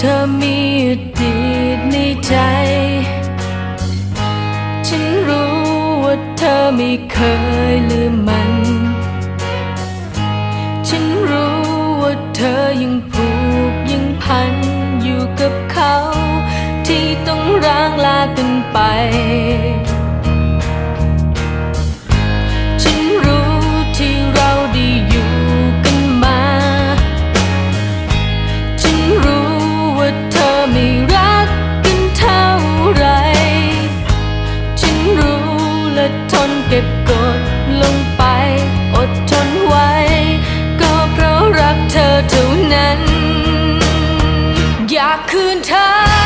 ธอมีอดีตในใจ ฉันรู้ว่าเธอไม่เคยลืมมัน ฉันรู้ว่าเธอยังผูกยังพันอยู่กับเขา ที่ต้องร้างลากันไป เก็บกดลงไป อดทนไว้ ก็เพราะรักเธอเท่านั้น อยากคืนเธอ